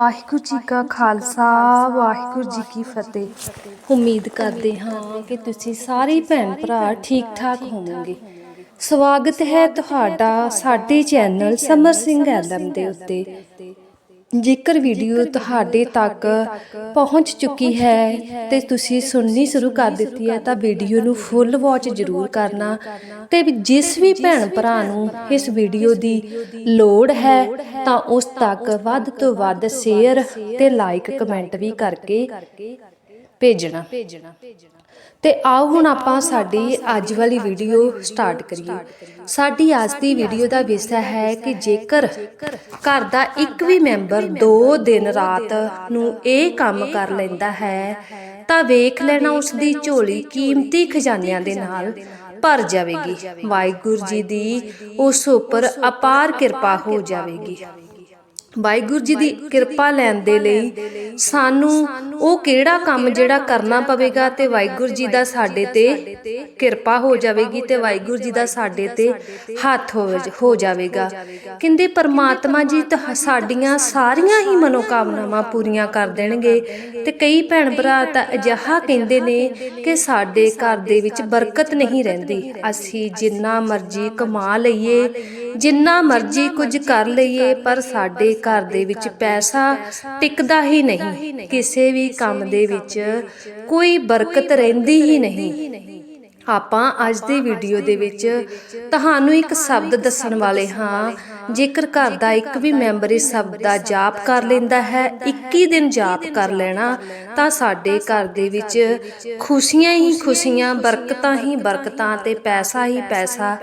ਵਾਹਿਗੁਰੂ ਜੀ ਕਾ ਖਾਲਸਾ, ਵਾਹਿਗੁਰੂ ਜੀ ਕੀ ਫਤਿਹ। ਉਮੀਦ ਕਰਦੇ ਹਾਂ ਕਿ ਤੁਸੀਂ ਸਾਰੇ ਭੈਣ ਭਰਾ ਠੀਕ ਠਾਕ ਹੋਵੋਗੇ। ਸਵਾਗਤ ਹੈ ਤੁਹਾਡਾ ਸਾਡੇ ਚੈਨਲ ਸਮਰ ਸਿੰਘ ਐਲਮ ਦੇ ਉੱਤੇ। ਜੇਕਰ ਵੀਡੀਓ ਤੁਹਾਡੇ ਤੱਕ ਪਹੁੰਚ ਚੁੱਕੀ ਹੈ ਤੇ ਤੁਸੀਂ ਸੁਣਨੀ ਸ਼ੁਰੂ ਕਰ ਦਿੱਤੀ ਹੈ ਤਾਂ ਵੀਡੀਓ ਨੂੰ ਫੁੱਲ ਵਾਚ ਜ਼ਰੂਰ ਕਰਨਾ। ਤੇ ਜਿਸ ਵੀ ਭੈਣ ਭਰਾ ਨੂੰ ਇਸ ਵੀਡੀਓ ਦੀ ਲੋੜ ਹੈ ਤਾਂ ਉਸ ਤੱਕ ਵੱਧ ਤੋਂ ਵੱਧ ਸ਼ੇਅਰ ਤੇ ਲਾਈਕ ਕਮੈਂਟ ਵੀ ਕਰਕੇ ਭੇਜਣਾ। ਤੇ ਆਓ ਹੁਣ ਆਪਾਂ ਸਾਡੀ ਅੱਜ ਵਾਲੀ ਵੀਡੀਓ ਸਟਾਰਟ ਕਰੀਏ। ਸਾਡੀ ਅੱਜ ਦੀ ਵੀਡੀਓ ਦਾ ਵਿਸ਼ਾ ਹੈ ਕਿ ਜੇਕਰ ਘਰ ਦਾ ਇੱਕ ਵੀ ਮੈਂਬਰ 2 ਦਿਨ ਰਾਤ ਨੂੰ ਇਹ ਕੰਮ ਕਰ ਲੈਂਦਾ ਹੈ, ਤਾਂ ਵੇਖ ਲੈਣਾ ਉਸ ਦੀ ਝੋਲੀ ਕੀਮਤੀ ਖਜ਼ਾਨਿਆਂ ਦੇ ਨਾਲ ਭਰ ਜਾਵੇਗੀ। ਵਾਹਿਗੁਰੂ ਜੀ ਦੀ ਉਸ ਉੱਪਰ ਅਪਾਰ ਕਿਰਪਾ ਹੋ ਜਾਵੇਗੀ। ਵਾਹਿਗੁਰੂ ਜੀ ਦੀ ਕਿਰਪਾ ਲੈਣ ਦੇ ਲਈ ਸਾਨੂੰ ਉਹ ਕਿਹੜਾ ਕੰਮ ਜਿਹੜਾ ਕਰਨਾ ਪਵੇਗਾ ਤੇ ਵਾਹਿਗੁਰੂ ਜੀ ਦਾ ਸਾਡੇ ਤੇ ਕਿਰਪਾ ਹੋ ਜਾਵੇਗੀ ਤੇ ਵਾਹਿਗੁਰੂ ਜੀ ਦਾ ਸਾਡੇ ਤੇ ਹੱਥ ਹੋ ਜਾਵੇਗਾ। ਕਹਿੰਦੇ ਪਰਮਾਤਮਾ ਜੀ ਤਾਂ ਸਾਡੀਆਂ ਸਾਰੀਆਂ ਹੀ ਮਨੋਕਾਮਨਾਵਾਂ ਪੂਰੀਆਂ ਕਰ ਦੇਣਗੇ ਤੇ ਕਈ ਭੈਣ ਭਰਾ ਤਾਂ ਅਜਿਹਾ ਕਹਿੰਦੇ ਨੇ ਕਿ ਸਾਡੇ ਘਰ ਦੇ ਵਿੱਚ ਬਰਕਤ ਨਹੀਂ ਰਹਿੰਦੀ। ਅਸੀਂ ਜਿੰਨਾ ਮਰਜ਼ੀ ਕਮਾ ਲਈਏ ਜਿੰਨਾ ਮਰਜ਼ੀ ਕੁਝ ਕਰ ਲਈਏ ਪਰ ਸਾਡੇ ਘਰ ਦੇ ਵਿੱਚ ਪੈਸਾ ਟਿਕਦਾ ਹੀ ਨਹੀਂ। ਕਿਸੇ ਵੀ ਕੰਮ ਦੇ ਵਿੱਚ ਕੋਈ ਬਰਕਤ ਰਹਿੰਦੀ ਹੀ ਨਹੀਂ। ਆਪਾਂ ਅੱਜ ਦੀ ਵੀਡੀਓ ਦੇ ਵਿੱਚ ਤੁਹਾਨੂੰ ਇੱਕ ਸ਼ਬਦ ਦੱਸਣ ਵਾਲੇ ਹਾਂ। ਜੇਕਰ ਘਰ ਦਾ ਇੱਕ ਵੀ ਮੈਂਬਰ ਇਸ ਸ਼ਬਦ ਦਾ ਜਾਪ ਕਰ ਲੈਂਦਾ ਹੈ 21 ਦਿਨ ਜਾਪ ਕਰ ਲੈਣਾ, ਤਾਂ ਸਾਡੇ ਘਰ ਦੇ ਵਿੱਚ ਖੁਸ਼ੀਆਂ ਹੀ ਖੁਸ਼ੀਆਂ, ਬਰਕਤਾਂ ਹੀ ਬਰਕਤਾਂ ਤੇ ਪੈਸਾ ਹੀ ਪੈਸਾ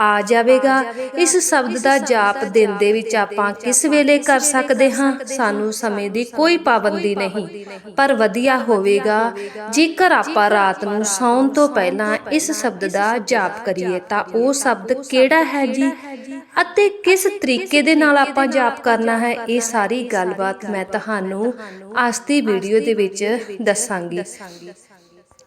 ਆ ਜਾਵੇਗਾ। ਇਸ ਸ਼ਬਦ ਦਾ ਜਾਪ ਦਿਨ ਦੇ ਵਿੱਚ ਆਪਾਂ ਕਿਸ ਵੇਲੇ ਕਰ ਸਕਦੇ ਹਾਂ? ਸਾਨੂੰ ਸਮੇਂ ਦੀ ਕੋਈ ਪਾਬੰਦੀ ਨਹੀਂ, ਪਰ ਵਧੀਆ ਹੋਵੇਗਾ। ਜੇਕਰ ਆਪਾਂ ਰਾਤ ਨੂੰ ਸੌਣ ਤੋਂ ਪਹਿਲਾਂ ਇਸ ਸ਼ਬਦ ਦਾ ਜਾਪ ਕਰੀਏ, ਤਾਂ ਉਹ ਸ਼ਬਦ ਕਿਹੜਾ ਹੈ ਜੀ? ਅਤੇ ਕਿਸ ਤਰੀਕੇ ਦੇ ਨਾਲ ਆਪਾਂ ਜਾਪ ਕਰਨਾ ਹੈ, ਇਹ ਸਾਰੀ ਗੱਲਬਾਤ ਮੈਂ ਤੁਹਾਨੂੰ ਅੱਜ ਦੀ ਵੀਡੀਓ ਦੇ ਵਿੱਚ ਦੱਸਾਂਗੀ।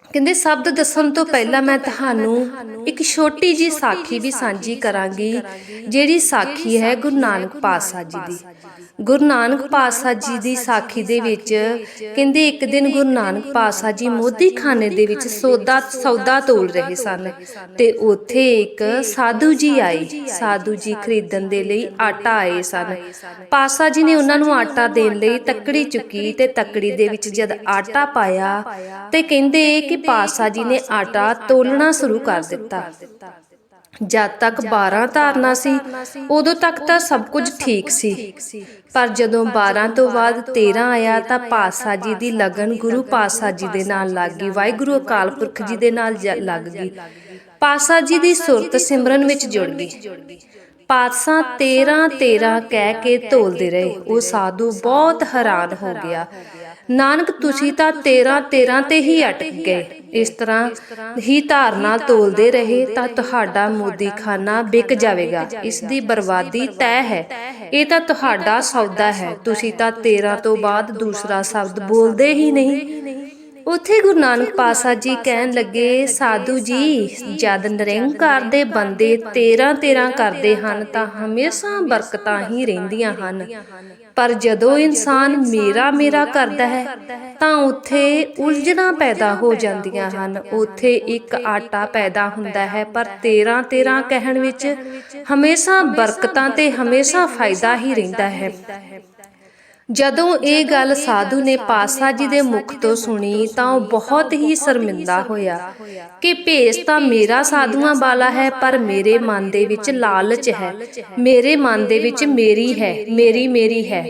ਕਹਿੰਦੇ, ਸ਼ਬਦ ਦੱਸਣ ਤੋਂ ਪਹਿਲਾਂ ਮੈਂ ਤੁਹਾਨੂੰ ਇੱਕ ਛੋਟੀ ਜੀ ਸਾਖੀ ਵੀ ਸਾਂਝੀ ਕਰਾਂਗੀ, ਜਿਹੜੀ ਸਾਖੀ ਹੈ ਗੁਰੂ ਨਾਨਕ ਪਾਤਸ਼ਾਹ ਜੀ ਦੀ। ਗੁਰੂ ਨਾਨਕ ਪਾਤਸ਼ਾਹ ਜੀ ਦੀ ਸਾਖੀ ਦੇ ਵਿੱਚ ਕਹਿੰਦੇ ਇੱਕ ਦਿਨ ਗੁਰੂ ਨਾਨਕ ਪਾਤਸ਼ਾਹ ਜੀ ਮੋਦੀ ਖਾਨੇ ਦੇ ਵਿੱਚ ਸੌਦਾ ਸੌਦਾ ਤੋਲ ਰਹੇ ਸਨ ਤੇ ਉੱਥੇ ਇੱਕ ਸਾਧੂ ਜੀ ਆਏ। ਸਾਧੂ ਜੀ ਖਰੀਦਣ ਦੇ ਲਈ ਆਟਾ ਆਏ ਸਨ। ਪਾਤਸ਼ਾਹ ਜੀ ਨੇ ਉਹਨਾਂ ਨੂੰ ਆਟਾ ਦੇਣ ਲਈ ਤੱਕੜੀ ਚੁੱਕੀ ਤੇ ਤੱਕੜੀ ਦੇ ਵਿੱਚ ਜਦ ਆਟਾ ਪਾਇਆ ਤੇ ਕਹਿੰਦੇ ਕਿ ਪਾਤਸ਼ਾਹ ਜੀ ਨੇ ਆਟਾ ਤੋਲਣਾ ਸ਼ੁਰੂ ਕਰ ਦਿੱਤਾ। ਜਦ ਤੱਕ 12 ਧਾਰਨਾ ਸੀ ਉਦੋਂ ਤੱਕ ਤਾਂ ਸਭ ਕੁਝ ਠੀਕ ਸੀ। ਪਰ ਜਦੋਂ 12 ਤੋਂ ਬਾਅਦ 13 ਆਇਆ ਤਾਂ ਪਾਤਸ਼ਾਹ ਜੀ ਦੀ ਲਗਨ ਗੁਰੂ ਪਾਤਸ਼ਾਹ ਜੀ ਦੇ ਨਾਲ ਲੱਗ ਗਈ ਵਾਹਿਗੁਰੂ ਅਕਾਲ ਪੁਰਖ ਜੀ ਦੇ ਨਾਲ ਲੱਗ ਗਈ। ਪਾਤਸ਼ਾਹ ਜੀ ਦੀ ਸੁਰਤ ਸਿਮਰਨ ਵਿੱਚ ਜੁੜ ਗਈ। ਪਾਤਸ਼ਾਹ 13 13 ਕਹਿ ਕੇ ਤੋਲਦੇ ਰਹੇ। ਉਹ ਸਾਧੂ ਬਹੁਤ ਹੈਰਾਨ ਹੋ ਗਿਆ। ਨਾਨਕ, ਤੁਸੀਂ ਤਾਂ 13 13 ਤੇ ਹੀ ਅਟਕ ਗਏ। ਇਸ ਤਰ੍ਹਾਂ ਹੀ ਧਾਰਨਾ ਤੋਲਦੇ ਰਹੇ ਤਾਂ ਤੁਹਾਡਾ ਮੋਦੀਖਾਨਾ ਵਿਕ ਜਾਵੇਗਾ। ਇਸ ਦੀ ਬਰਬਾਦੀ ਤੈਅ ਹੈ। ਇਹ ਤਾਂ ਤੁਹਾਡਾ ਸੌਦਾ ਹੈ। ਤੁਸੀਂ ਤਾਂ 13 ਤੋਂ ਬਾਅਦ ਦੂਸਰਾ ਸ਼ਬਦ ਬੋਲਦੇ ਹੀ ਨਹੀਂ। ਉਥੇ ਗੁਰੂ ਨਾਨਕ ਪਾਤਸ਼ਾਹ ਜੀ ਕਹਿਣ ਲੱਗੇ, ਸਾਧੂ ਜੀ, ਜਦ ਨਿਰੰਕਾਰ ਦੇ ਬੰਦੇ 13 13 ਕਰਦੇ ਹਨ, ਤਾਂ ਹਮੇਸ਼ਾ ਬਰਕਤਾਂ ਹੀ ਰਹਿੰਦੀਆਂ ਹਨ। ਪਰ ਜਦੋਂ ਇਨਸਾਨ ਮੇਰਾ ਮੇਰਾ ਕਰਦਾ ਹੈ, ਤਾਂ ਉੱਥੇ ਉਲਝਣਾ ਪੈਦਾ ਹੋ ਜਾਂਦੀਆਂ ਹਨ। ਉੱਥੇ ਇੱਕ ਆਟਾ ਪੈਦਾ ਹੁੰਦਾ ਹੈ, ਪਰ 13 13 ਕਹਿਣ ਵਿੱਚ ਹਮੇਸ਼ਾ ਬਰਕਤਾਂ ਤੇ ਹਮੇਸ਼ਾ ਫਾਇਦਾ ਹੀ ਰਹਿੰਦਾ ਹੈ। ਜਦੋਂ ਇਹ ਗੱਲ ਸਾਧੂ ਨੇ ਪਾਸਾ ਜੀ ਦੇ ਮੁਖ ਤੋਂ ਸੁਣੀ ਤਾਂ ਉਹ ਬਹੁਤ ਹੀ ਸ਼ਰਮਿੰਦਾ ਹੋਇਆ ਕਿ ਭੇਸ ਤਾਂ ਮੇਰਾ ਸਾਧੂਆਂ ਵਾਲਾ ਹੈ, ਪਰ ਮੇਰੇ ਮਨ ਦੇ ਵਿੱਚ ਲਾਲਚ ਹੈ। ਮੇਰੇ ਮਨ ਦੇ ਵਿੱਚ ਮੇਰੀ ਹੈ, ਮੇਰੀ ਮੇਰੀ ਹੈ।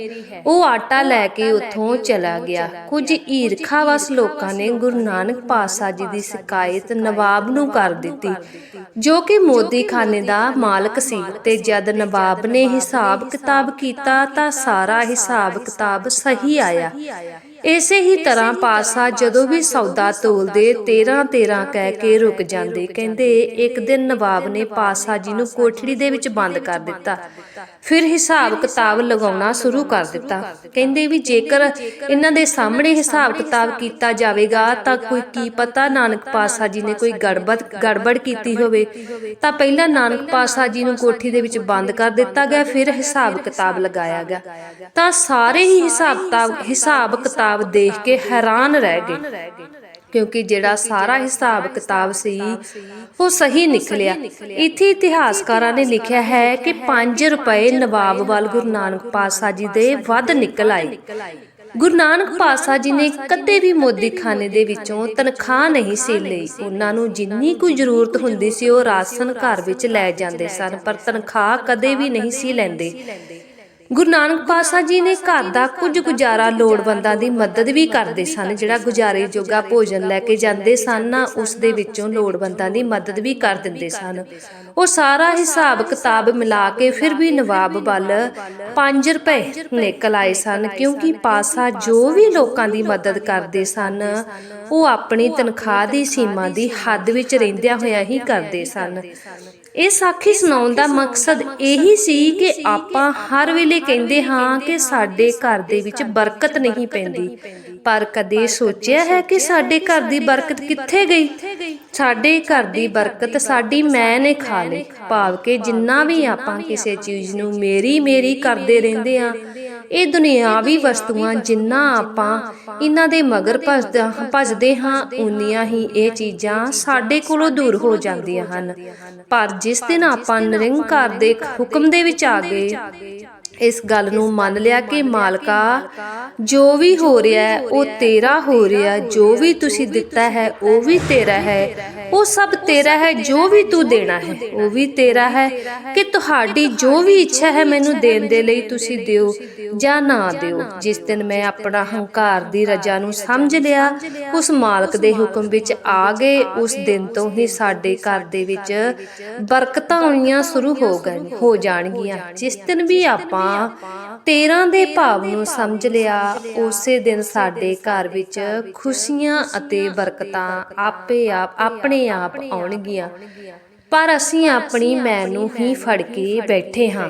ਉਹ ਆਟਾ ਲੈ ਕੇ ਉੱਥੋਂ ਚਲਾ ਗਿਆ। ਕੁਝ ਈਰਖਾਵਸ ਲੋਕਾਂ ਨੇ ਗੁਰੂ ਨਾਨਕ ਪਾਤਸ਼ਾਹ ਜੀ ਦੀ ਸ਼ਿਕਾਇਤ ਨਵਾਬ ਨੂੰ ਕਰ ਦਿੱਤੀ, ਜੋ ਕਿ ਮੋਦੀ ਖਾਨੇ ਦਾ ਮਾਲਕ ਸੀ। ਤੇ ਜਦ ਨਵਾਬ ਨੇ ਹਿਸਾਬ ਕਿਤਾਬ ਕੀਤਾ ਤਾਂ ਸਾਰਾ ਹਿਸਾਬ ਕਿਤਾਬ ਸਹੀ ਆਇਆ। ਇਸੇ ਹੀ ਤਰ੍ਹਾਂ ਪਾਸਾ ਜਦੋਂ ਵੀ ਸੌਦਾ ਤੋਲਦੇ 13 13 ਕਹਿ ਕੇ ਰੁਕ ਜਾਂਦੇ, ਕਹਿੰਦੇ, ਇੱਕ ਦਿਨ ਨਵਾਬ ਨੇ ਪਾਸਾ ਜੀ ਨੂੰ ਕੋਠੜੀ ਦੇ ਵਿੱਚ ਬੰਦ ਕਰ ਦਿੱਤਾ। ਫਿਰ ਹਿਸਾਬ ਕਿਤਾਬ ਲਗਾਉਣਾ ਸ਼ੁਰੂ ਕਰ ਦਿੱਤਾ। ਕਹਿੰਦੇ ਵੀ ਜੇਕਰ ਇਹਨਾਂ ਦੇ ਸਾਹਮਣੇ ਹਿਸਾਬ ਕਿਤਾਬ ਕੀਤਾ ਜਾਵੇਗਾ, ਤਾਂ ਕੋਈ ਕੀ ਪਤਾ ਨਾਨਕ ਪਾਸਾ ਜੀ ਨੇ ਕੋਈ ਗੜਬੜ ਗੜਬੜ ਕੀਤੀ ਹੋਵੇ। ਤਾਂ ਪਹਿਲਾਂ ਨਾਨਕ ਪਾਸਾ ਜੀ ਨੂੰ ਕੋਠੀ ਦੇ ਵਿੱਚ ਬੰਦ ਕਰ ਦਿੱਤਾ ਗਿਆ, ਫਿਰ ਹਿਸਾਬ ਕਿਤਾਬ ਲਗਾਇਆ ਗਿਆ। ਤਾਂ ਸਾਰੇ ਹੀ ਹਿਸਾਬ ਕਿਤਾਬ ਹਿਸਾਬ ਕਿਤਾਬ ਦੇਖ ਕੇ ਹੈਰਾਨ ਰਹਿ ਗਏ। ਕਿਉਂਕਿ ਜਿਹੜਾ ਸਾਰਾ ਹਿਸਾਬ ਕਿਤਾਬ ਸੀ ਉਹ ਸਹੀ ਨਿਕਲਿਆ। ਇੱਥੇ ਇਤਿਹਾਸਕਾਰਾਂ ਨੇ ਲਿਖਿਆ ਹੈ ਕਿ 5 ਰੁਪਏ ਨਵਾਬ ਵੱਲ ਗੁਰੂ ਨਾਨਕ ਪਾਤਸ਼ਾਹ ਜੀ ਦੇ ਵੱਧ ਨਿਕਲ ਆਏ। ਗੁਰੂ ਨਾਨਕ ਪਾਤਸ਼ਾਹ ਜੀ ਨੇ ਕਦੇ ਵੀ ਮੋਦੀ ਖਾਨੇ ਦੇ ਵਿੱਚੋਂ ਤਨਖਾਹ ਨਹੀਂ ਸੀ ਲਈ। ਉਹਨਾਂ ਨੂੰ ਜਿੰਨੀ ਕੁ ਜ਼ਰੂਰਤ ਹੁੰਦੀ ਸੀ ਉਹ ਰਾਸ਼ਨ ਘਰ ਵਿੱਚ ਲੈ ਜਾਂਦੇ ਸਨ। ਪਰ ਤਨਖਾਹ ਕਦੇ ਵੀ ਨਹੀਂ ਸੀ ਲੈਂਦੇ। ਗੁਰੂ ਨਾਨਕ ਪਾਤਸ਼ਾਹ ਜੀ ਨੇ ਘਰ ਦਾ ਕੁਝ ਗੁਜ਼ਾਰਾ ਲੋੜਵੰਦਾਂ ਦੀ ਮਦਦ ਵੀ ਕਰਦੇ ਸਨ, ਜਿਹੜਾ ਗੁਜ਼ਾਰੇ ਜੋਗਾ ਭੋਜਨ ਲੈ ਕੇ ਜਾਂਦੇ ਸਨ, ਨਾ ਉਸ ਦੇ ਵਿੱਚੋਂ ਲੋੜਵੰਦਾਂ ਦੀ ਮਦਦ ਵੀ ਕਰ ਦਿੰਦੇ ਸਨ। ਉਹ ਸਾਰਾ ਹਿਸਾਬ ਕਿਤਾਬ ਮਿਲਾ ਕੇ ਫਿਰ ਵੀ ਨਵਾਬ ਵੱਲ 5 ਰੁਪਏ ਨਿਕਲ ਆਏ ਸਨ, ਕਿਉਂਕਿ ਪਾਸਾ ਜੋ ਵੀ ਲੋਕਾਂ ਦੀ ਮਦਦ ਕਰਦੇ ਸਨ, ਉਹ ਆਪਣੀ ਤਨਖਾਹ ਦੀ ਸੀਮਾ ਦੀ ਹੱਦ ਵਿੱਚ ਰਹਿੰਦਿਆਂ ਹੋਇਆਂ ਹੀ ਕਰਦੇ ਸਨ। ਇਹ ਸਾਖੀ ਸੁਣਾਉਣ ਦਾ ਮਕਸਦ ਇਹੀ ਸੀ ਕਿ ਆਪਾਂ ਹਰ ਵੇਲੇ ਕਹਿੰਦੇ ਹਾਂ ਕਿ ਸਾਡੇ ਘਰ ਦੇ ਵਿੱਚ ਬਰਕਤ ਨਹੀਂ ਪੈਂਦੀ। ਪਰ ਕਦੇ ਸੋਚਿਆ ਹੈ ਕਿ ਸਾਡੇ ਘਰ ਦੀ ਬਰਕਤ ਕਿੱਥੇ ਗਈ? ਸਾਡੇ ਘਰ ਦੀ ਬਰਕਤ ਸਾਡੀ ਮੈਂ ਨੇ ਖਾ ਲਈ। ਭਾਵ ਕਿ ਜਿੰਨਾ ਵੀ ਆਪਾਂ ਕਿਸੇ ਚੀਜ਼ ਨੂੰ ਮੇਰੀ ਮੇਰੀ ਕਰਦੇ ਰਹਿੰਦੇ ਆ ਇਹ ਦੁਨਿਆਵੀ ਵਸਤੂਆਂ ਜਿੰਨਾ ਆਪਾਂ ਇਹਨਾਂ ਦੇ ਮਗਰ ਭਜਦਾ ਭਜਦੇ ਹਾਂ ਉਨੀਆਂ ਹੀ ਇਹ ਚੀਜ਼ਾਂ ਸਾਡੇ ਕੋਲੋਂ ਦੂਰ ਹੋ ਜਾਂਦੀਆਂ ਹਨ। ਪਰ ਜਿਸ ਦਿਨ ਆਪਾਂ ਨਿਰੰਕਾਰ ਦੇ ਹੁਕਮ ਦੇ ਵਿੱਚ ਆ ਗਏ ਇਸ ਗੱਲ ਨੂੰ ਮੰਨ ਲਿਆ ਕਿ ਮਾਲਕਾ, ਜੋ ਵੀ ਹੋ ਰਿਹਾ ਹੈ, ਉਹ ਤੇਰਾ ਹੋ ਰਿਹਾ ਜੋ ਵੀ ਤੁਸੀਂ ਦਿੱਤਾ ਹੈ, ਉਹ ਵੀ ਤੇਰਾ ਹੈ, ਉਹ ਸਭ ਤੇਰਾ ਹੈ, ਜੋ ਵੀ ਤੂੰ ਦੇਣਾ ਹੈ, ਉਹ ਵੀ ਤੇਰਾ ਹੈ, ਕਿ ਤੁਹਾਡੀ ਜੋ ਵੀ ਇੱਛਾ ਹੈ ਮੈਨੂੰ ਦੇਣ ਦੇ ਲਈ ਤੁਸੀਂ ਦਿਓ ਜਾਂ ਨਾ ਦਿਓ। ਜਿਸ ਦਿਨ ਮੈਂ ਆਪਣਾ ਹੰਕਾਰ ਦੀ ਰਜਾ ਨੂੰ ਸਮਝ ਲਿਆ, ਉਸ ਮਾਲਕ ਦੇ ਹੁਕਮ ਵਿੱਚ ਆ ਗਏ, ਉਸ ਦਿਨ ਤੋਂ ਹੀ ਸਾਡੇ ਘਰ ਦੇ ਵਿੱਚ ਬਰਕਤਾਂ ਆਉਣੀਆਂ ਸ਼ੁਰੂ ਹੋ ਗਈਆਂ, ਹੋ ਜਾਣਗੀਆਂ। ਜਿਸ ਦਿਨ ਵੀ ਆਪਾਂ 13 ਦੇ ਭਾਵ ਨੂੰ ਸਮਝ ਲਿਆ, ਉਸੇ ਦਿਨ ਸਾਡੇ ਘਰ ਵਿੱਚ ਖੁਸ਼ੀਆਂ ਅਤੇ ਬਰਕਤਾਂ ਆਪੇ ਆਪ, ਆਪਣੇ ਆਪ ਆਉਣਗੀਆਂ। ਪਰ ਅਸੀਂ ਆਪਣੀ ਮੈਂ ਨੂੰ ਹੀ ਫੜ ਕੇ ਬੈਠੇ ਹਾਂ।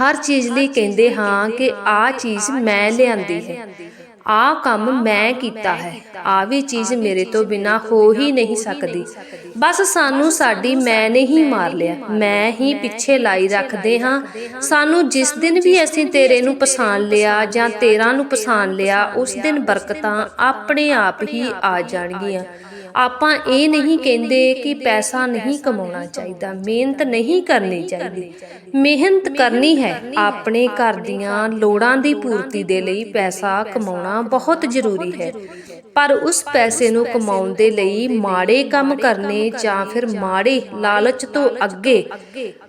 ਹਰ ਚੀਜ਼ ਲਈ ਕਹਿੰਦੇ ਹਾਂ ਕਿ ਆ ਚੀਜ਼ ਮੈਂ ਲਿਆਂਦੀ ਹੈ। ਆ ਕੰਮ ਮੈਂ ਕੀਤਾ ਹੈ। ਆ ਵੀ ਚੀਜ਼ ਮੇਰੇ ਤੋਂ ਬਿਨਾ ਹੋ ਹੀ ਨਹੀਂ ਸਕਦੀ। ਬਸ ਸਾਨੂੰ ਸਾਡੀ ਮੈਂ ਨੇ ਹੀ ਮਾਰ ਲਿਆ। ਮੈਂ ਹੀ ਪਿੱਛੇ ਲਾਈ ਰੱਖਦੇ ਹਾਂ। ਸਾਨੂੰ ਜਿਸ ਦਿਨ ਵੀ ਅਸੀਂ ਤੇਰੇ ਨੂੰ ਪਛਾਣ ਲਿਆ ਜਾਂ ਤੇਰਾ ਨੂੰ ਪਛਾਣ ਲਿਆ, ਉਸ ਦਿਨ ਬਰਕਤਾਂ ਆਪਣੇ ਆਪ ਹੀ ਆ ਜਾਣਗੀਆਂ। ਆਪਾਂ ਇਹ ਨਹੀਂ ਕਹਿੰਦੇ ਕਿ ਪੈਸਾ ਨਹੀਂ ਕਮਾਉਣਾ ਚਾਹੀਦਾ ਮਿਹਨਤ ਨਹੀਂ ਕਰਨੀ ਚਾਹੀਦੀ। ਮਿਹਨਤ ਕਰਨੀ ਹੈ ਆਪਣੇ ਘਰ ਦੀਆਂ ਲੋੜਾਂ ਦੀ ਪੂਰਤੀ ਦੇ ਲਈ ਪੈਸਾ ਕਮਾਉਣਾ ਬਹੁਤ ਜ਼ਰੂਰੀ ਹੈ। ਪਰ ਉਸ ਪੈਸੇ ਨੂੰ ਕਮਾਉਣ ਦੇ ਲਈ ਮਾੜੇ ਕੰਮ ਕਰਨੇ ਜਾਂ ਫਿਰ ਮਾੜੇ ਲਾਲਚ ਤੋਂ ਅੱਗੇ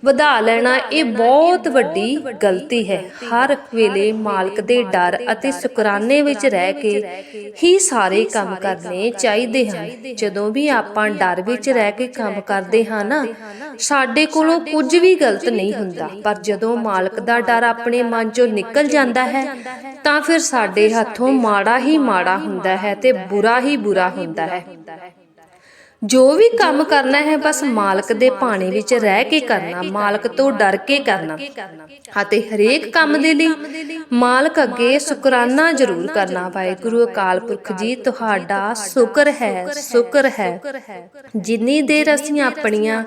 ਵਧਾ ਲੈਣਾ ਇਹ ਬਹੁਤ ਵੱਡੀ ਗਲਤੀ ਹੈ। ਹਰ ਵੇਲੇ ਮਾਲਕ ਦੇ ਡਰ ਅਤੇ ਸ਼ੁਕਰਾਨੇ ਵਿੱਚ ਰਹਿ ਕੇ ਹੀ ਸਾਰੇ ਕੰਮ ਕਰਨੇ ਚਾਹੀਦੇ ਹਨ। ਜਦੋਂ ਵੀ ਆਪਾਂ ਡਰ ਵਿੱਚ ਰਹਿ ਕੇ ਕੰਮ ਕਰਦੇ ਹਾਂ ਨਾ ਸਾਡੇ ਕੋਲੋਂ ਕੁਝ ਵੀ ਗਲਤ ਨਹੀਂ ਹੁੰਦਾ। ਪਰ ਜਦੋਂ ਮਾਲਕ ਦਾ ਡਰ ਆਪਣੇ ਮਨ ਚੋਂ ਨਿਕਲ ਜਾਂਦਾ ਹੈ ਤਾਂ ਫਿਰ ਸਾਡੇ ਹੱਥੋਂ ਮਾੜਾ ਹੀ ਮਾੜਾ ਹੁੰਦਾ ਹੈ ਤੇ ਬੁਰਾ ਹੀ ਬੁਰਾ ਹੁੰਦਾ ਹੈ। ਜੋ ਵੀ ਕੰਮ ਕਰਨਾ ਹੈ, ਬਸ ਮਾਲਕ ਦੇ ਭਾਣੇ ਵਿੱਚ ਰਹਿ ਕੇ ਕਰਨਾ, ਮਾਲਕ ਤੋਂ ਡਰ ਕੇ ਕਰਨਾ। ਅਤੇ ਹਰੇਕ ਕੰਮ ਦੇ ਲਈ ਮਾਲਕ ਅੱਗੇ ਸ਼ੁਕਰਾਨਾ ਜ਼ਰੂਰ ਕਰਨਾ। ਵਾਹਿਗੁਰੂ ਅਕਾਲ ਪੁਰਖ ਜੀ, ਤੁਹਾਡਾ ਸ਼ੁਕਰ ਹੈ ਸ਼ੁਕਰ ਹੈ। ਜਿੰਨੀ ਦੇਰ ਅਸੀਂ ਆਪਣੀਆਂ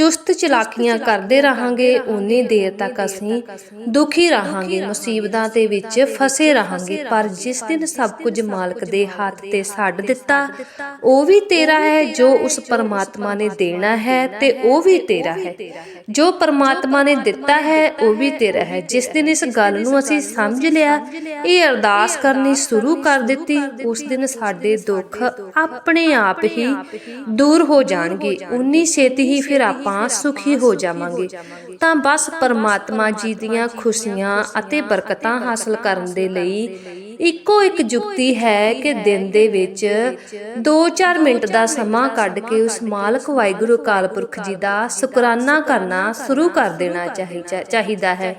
ਚੁਸਤ ਚਲਾਕੀਆਂ ਕਰਦੇ ਰਹਾਂਗੇ ਉਨੀ ਦੇਰ ਤੱਕ ਅਸੀਂ ਦੁਖੀ ਰਹਾਂਗੇ ਮੁਸੀਬਤਾਂ ਦੇ ਵਿੱਚ ਫਸੇ ਰਹਾਂਗੇ ਪਰ ਜਿਸ ਦਿਨ ਸਭ ਕੁਝ ਮਾਲਕ ਦੇ ਹੱਥ ਤੇ ਛੱਡ ਦਿੱਤਾ ਉਹ ਵੀ ਤੇਰਾ ਹੈ ਜੋ ਉਸ ਪਰਮਾਤਮਾ ਨੇ ਦੇਣਾ ਹੈ ਤੇ ਉਹ ਵੀ ਤੇਰਾ ਹੈ। ਜੋ ਪਰਮਾਤਮਾ ਨੇ ਦਿੱਤਾ ਹੈ ਉਹ ਵੀ ਤੇਰਾ ਹੈ। ਜਿਸ ਦਿਨ ਇਸ ਗੱਲ ਨੂੰ ਅਸੀਂ ਸਮਝ ਲਿਆ ਇਹ ਅਰਦਾਸ ਕਰਨੀ ਸ਼ੁਰੂ ਕਰ ਦਿੱਤੀ ਉਸ ਦਿਨ ਸਾਡੇ ਦੁੱਖ ਆਪਣੇ ਆਪ ਹੀ ਦੂਰ ਹੋ ਜਾਣਗੇ ਉਨੀ ਛੇਤੀ ਹੀ ਫਿਰ ਆਪਾਂ ਸੁਖੀ ਹੋ ਜਾਵਾਂਗੇ, ਤਾਂ ਬਸ ਪਰਮਾਤਮਾ ਜੀ ਦੀਆਂ ਖੁਸ਼ੀਆਂ ਅਤੇ ਬਰਕਤਾਂ ਹਾਸਲ ਕਰਨ ਦੇ ਲਈ ਇੱਕੋ ਇੱਕ ਜੁਗਤੀ ਹੈ ਕਿ ਦਿਨ ਦੇ ਵਿੱਚ 2-4 ਮਿੰਟ ਦਾ ਸਮਾਂ ਕੱਢ ਕੇ ਉਸ ਮਾਲਕ ਵਾਹਿਗੁਰੂ ਅਕਾਲ ਪੁਰਖ ਜੀ ਦਾ ਸ਼ੁਕਰਾਨਾ ਕਰਨਾ ਸ਼ੁਰੂ ਕਰ ਦੇਣਾ ਚਾਹੀ- ਚਾਹੀਦਾ ਹੈ।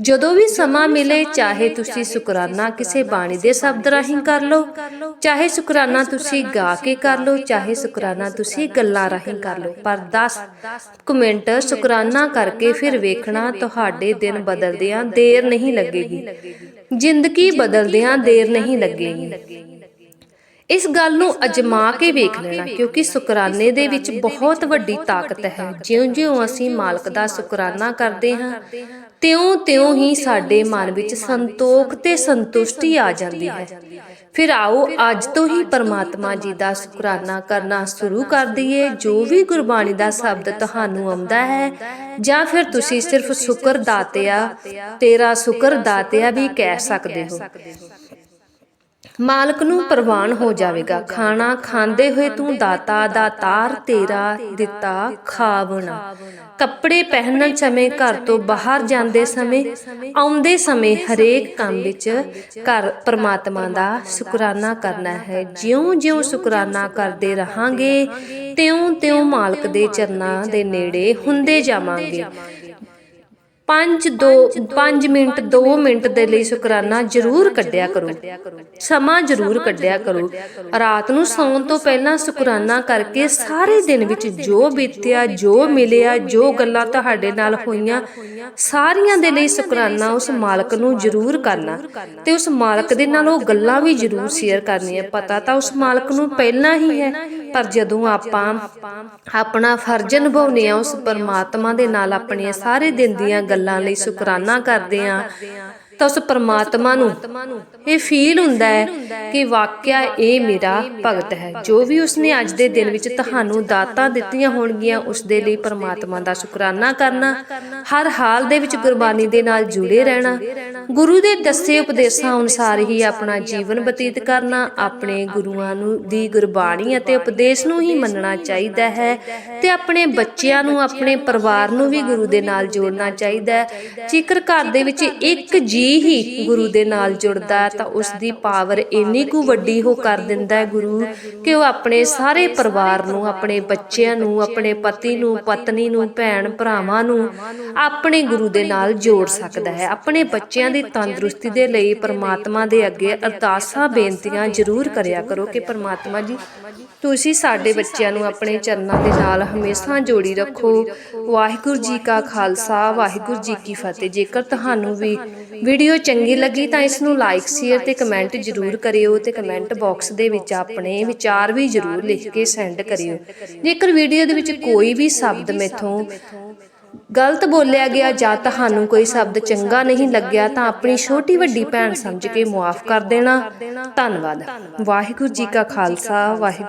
ਜਦੋਂ ਵੀ ਸਮਾਂ ਮਿਲੇ ਚਾਹੇ ਤੁਸੀਂ ਸ਼ੁਕਰਾਨਾ ਕਿਸੇ ਬਾਣੀ ਦੇ ਸ਼ਬਦ ਰਾਹੀਂ ਕਰ ਲਓ ਚਾਹੇ ਸ਼ੁਕਰਾਨਾ ਤੁਸੀਂ ਗਾ ਕੇ ਕਰ ਲਓ ਚਾਹੇ ਸ਼ੁਕਰਾਨਾ ਤੁਸੀਂ ਗੱਲਾਂ ਰਾਹੀਂ ਕਰ ਲਓ ਪਰ 10 ਕੁ ਮਿੰਟ ਸ਼ੁਕਰਾਨਾ ਕਰਕੇ ਫਿਰ ਵੇਖਣਾ ਤੁਹਾਡੇ ਦਿਨ ਬਦਲਦਿਆਂ ਦੇਰ ਨਹੀਂ ਲੱਗੇਗੀ। ਜ਼ਿੰਦਗੀ ਬਦਲਦਿਆਂ ਦੇਰ ਨਹੀਂ ਲੱਗੇਗੀ। ਇਸ ਗੱਲ ਨੂੰ ਅਜਮਾ ਕੇ ਵੇਖ ਲੈਣਾ ਕਿਉਂਕਿ ਸ਼ੁਕਰਾਨੇ ਦੇ ਵਿੱਚ ਬਹੁਤ ਵੱਡੀ ਤਾਕਤ ਹੈ। ਜਿਉਂ-ਜਿਉਂ ਅਸੀਂ ਮਾਲਕ ਦਾ ਸ਼ੁਕਰਾਨਾ ਕਰਦੇ ਹਾਂ ਤਿਉਂ-ਤਿਉਂ ਹੀ ਸਾਡੇ ਮਨ ਵਿੱਚ ਸੰਤੋਖ ਤੇ ਸੰਤੁਸ਼ਟੀ ਆ ਜਾਂਦੀ ਹੈ। ਫਿਰ ਆਓ ਅੱਜ ਤੋਂ ਹੀ ਪਰਮਾਤਮਾ ਜੀ ਦਾ ਸ਼ੁਕਰਾਨਾ ਕਰਨਾ ਸ਼ੁਰੂ ਕਰ ਦਈਏ ਜੋ ਵੀ ਗੁਰਬਾਣੀ ਦਾ ਸ਼ਬਦ ਤੁਹਾਨੂੰ ਆਉਂਦਾ ਹੈ ਜਾਂ ਫਿਰ ਤੁਸੀਂ ਸਿਰਫ ਸ਼ੁਕਰ ਦਾਤਿਆ ਤੇਰਾ ਸ਼ੁਕਰ ਦਾਤਿਆ ਵੀ ਕਹਿ ਸਕਦੇ ਹੋ। ਮਾਲਕ ਨੂੰ ਪ੍ਰਵਾਨ ਹੋ ਜਾਵੇਗਾ। ਖਾਣਾ ਖਾਂਦੇ ਹੋਏ ਤੂੰ ਦਾਤਾ ਦਾਤਾਰ ਤੇਰਾ ਦਿੱਤਾ ਖਾਵਣਾ। ਕੱਪੜੇ ਪਹਿਨਣ ਸਮੇਂ ਘਰ ਤੋਂ ਬਾਹਰ ਜਾਂਦੇ ਸਮੇਂ ਆਉਂਦੇ ਸਮੇਂ ਹਰੇਕ ਕੰਮ ਵਿੱਚ ਘਰ ਪ੍ਰਮਾਤਮਾ ਦਾ ਸ਼ੁਕਰਾਨਾ ਕਰਨਾ ਹੈ। ਜਿਉਂ-ਜਿਉਂ ਸ਼ੁਕਰਾਨਾ ਕਰਦੇ ਰਹਾਂਗੇ ਤਿਉਂ-ਤਿਉਂ ਮਾਲਕ ਦੇ ਚਰਨਾਂ ਦੇ ਨੇੜੇ ਹੁੰਦੇ ਜਾਵਾਂਗੇ। 5 2 5 ਮਿੰਟ 2 ਮਿੰਟ ਦੇ ਲਈ ਸ਼ੁਕਰਾਨਾ ਜ਼ਰੂਰ ਕੱਢਿਆ ਕਰੋ। ਸਮਾਂ ਜ਼ਰੂਰ ਕੱਢਿਆ ਕਰੋ। ਰਾਤ ਨੂੰ ਸੌਣ ਤੋਂ ਪਹਿਲਾਂ ਸ਼ੁਕਰਾਨਾ ਕਰਕੇ ਸਾਰੇ ਦਿਨ ਵਿੱਚ ਜੋ ਬੀਤਿਆ, ਜੋ ਮਿਲਿਆ, ਜੋ ਗੱਲਾਂ ਤੁਹਾਡੇ ਨਾਲ ਹੋਈਆਂ, ਸਾਰੀਆਂ ਦੇ ਲਈ ਸ਼ੁਕਰਾਨਾ ਉਸ ਮਾਲਕ ਨੂੰ ਜ਼ਰੂਰ ਕਰਨਾ। ਤੇ ਉਸ ਮਾਲਕ ਦੇ ਨਾਲ ਉਹ ਗੱਲਾਂ ਵੀ ਜ਼ਰੂਰ ਸ਼ੇਅਰ ਕਰਨੀਆਂ। ਪਤਾ ਤਾਂ ਉਸ ਮਾਲਕ ਨੂੰ ਪਹਿਲਾਂ ਹੀ ਹੈ ਪਰ ਜਦੋਂ ਆਪਾਂ ਆਪਣਾ ਫਰਜ਼ ਨਿਭਾਉਂਦੇ ਆ ਉਸ ਪਰਮਾਤਮਾ ਦੇ ਨਾਲ ਆਪਣੀਆਂ ਸਾਰੇ ਦਿਨ ਦੀਆਂ ਗੱਲਾਂ ਲਈ ਸ਼ੁਕਰਾਨਾ ਕਰਦੇ ਆ ਤਾਂ ਉਸ ਪਰਮਾਤਮਾ ਨੂੰ ਇਹ ਫੀਲ ਹੁੰਦਾ ਹੈ ਕਿ ਵਾਕਿਆ ਇਹ ਮੇਰਾ ਭਗਤ ਹੈ। ਜੋ ਵੀ ਉਸਨੇ ਅੱਜ ਦੇ ਦਿਨ ਵਿੱਚ ਤੁਹਾਨੂੰ ਦਾਤਾਂ ਦਿੱਤੀਆਂ ਹੋਣਗੀਆਂ ਉਸ ਦੇ ਲਈ ਪਰਮਾਤਮਾ ਦਾ ਸ਼ੁਕਰਾਨਾ ਕਰਨਾ, ਹਰ ਹਾਲ ਦੇ ਵਿੱਚ ਗੁਰਬਾਣੀ ਦੇ ਨਾਲ ਜੁੜੇ ਰਹਿਣਾ, ਗੁਰੂ ਦੇ ਦੱਸੇ ਉਪਦੇਸ਼ਾਂ ਅਨੁਸਾਰ ਹੀ ਆਪਣਾ ਜੀਵਨ ਬਤੀਤ ਕਰਨਾ, ਆਪਣੇ ਗੁਰੂਆਂ ਨੂੰ ਦੀ ਗੁਰਬਾਣੀ ਅਤੇ ਉਪਦੇਸ਼ ਨੂੰ ਹੀ ਮੰਨਣਾ ਚਾਹੀਦਾ ਹੈ ਤੇ ਆਪਣੇ ਬੱਚਿਆਂ ਨੂੰ, ਆਪਣੇ ਪਰਿਵਾਰ ਨੂੰ ਵੀ ਗੁਰੂ ਦੇ ਨਾਲ ਜੋੜਨਾ ਚਾਹੀਦਾ ਹੈ। ਜੇਕਰ ਘਰ ਦੇ ਵਿੱਚ ਇੱਕ ਜੀ ਹੀ ਗੁਰੂ ਦੇ ਨਾਲ ਜੁੜਦਾ ਹੈ, ਤਾਂ ਉਸ ਦੀ ਪਾਵਰ ਇੰਨੀ ਕੁ ਵੱਡੀ ਹੋ ਕਰ ਦਿੰਦਾ ਹੈ ਗੁਰੂ ਕਿ ਉਹ ਆਪਣੇ ਸਾਰੇ ਪਰਿਵਾਰ ਨੂੰ, ਆਪਣੇ ਬੱਚਿਆਂ ਨੂੰ, ਆਪਣੇ ਪਤੀ ਨੂੰ, ਪਤਨੀ ਨੂੰ, ਭੈਣ ਭਰਾਵਾਂ ਨੂੰ ਆਪਣੇ ਗੁਰੂ ਦੇ ਨਾਲ ਜੋੜ ਸਕਦਾ ਹੈ। ਆਪਣੇ ਬੱਚਿਆਂ ਦੀ ਤੰਦਰੁਸਤੀ ਦੇ ਲਈ ਪਰਮਾਤਮਾ ਦੇ ਅੱਗੇ ਅਰਦਾਸਾਂ, ਬੇਨਤੀਆਂ ਜ਼ਰੂਰ ਕਰਿਆ ਕਰੋ ਕਿ ਪਰਮਾਤਮਾ ਜੀ ਤੁਸੀਂ ਸਾਡੇ ਬੱਚਿਆਂ ਨੂੰ ਆਪਣੇ ਚਰਨਾਂ ਦੇ ਨਾਲ ਹਮੇਸ਼ਾ ਜੋੜੀ ਰੱਖੋ। ਵਾਹਿਗੁਰੂ ਜੀ ਕਾ ਖਾਲਸਾ ਵਾਹਿਗੁਰੂ ਜੀ ਕੀ ਫਤਿਹ। ਜੇਕਰ ਤੁਹਾਨੂੰ ਵੀ ਵੀਡੀਓ ਚੰਗੀ ਲੱਗੀ ਤਾਂ ਇਸ ਨੂੰ ਲਾਈਕ ਸ਼ੇਅਰ ਤੇ ਕਮੈਂਟ ਜ਼ਰੂਰ ਕਰਿਓ ਤੇ ਕਮੈਂਟ ਬਾਕਸ ਦੇ ਵਿੱਚ ਆਪਣੇ ਵਿਚਾਰ ਵੀ ਜ਼ਰੂਰ ਲਿਖ ਕੇ ਸੈਂਡ ਕਰਿਓ। ਜੇਕਰ ਵੀਡੀਓ ਦੇ ਵਿੱਚ ਕੋਈ ਵੀ ਸ਼ਬਦ ਮੈਥੋਂ ਗਲਤ ਬੋਲਿਆ ਗਿਆ ਜਾਂ ਤੁਹਾਨੂੰ ਕੋਈ ਸ਼ਬਦ ਚੰਗਾ ਨਹੀਂ ਲੱਗਿਆ ਤਾਂ ਆਪਣੀ ਛੋਟੀ ਵੱਡੀ ਭੈਣ ਸਮਝ ਕੇ ਮਾਫ ਕਰ ਦੇਣਾ ਧੰਨਵਾਦ ਵਾਹਿਗੁਰੂ ਜੀ ਕਾ ਖਾਲਸਾ ਵਾਹਿਗੁਰੂ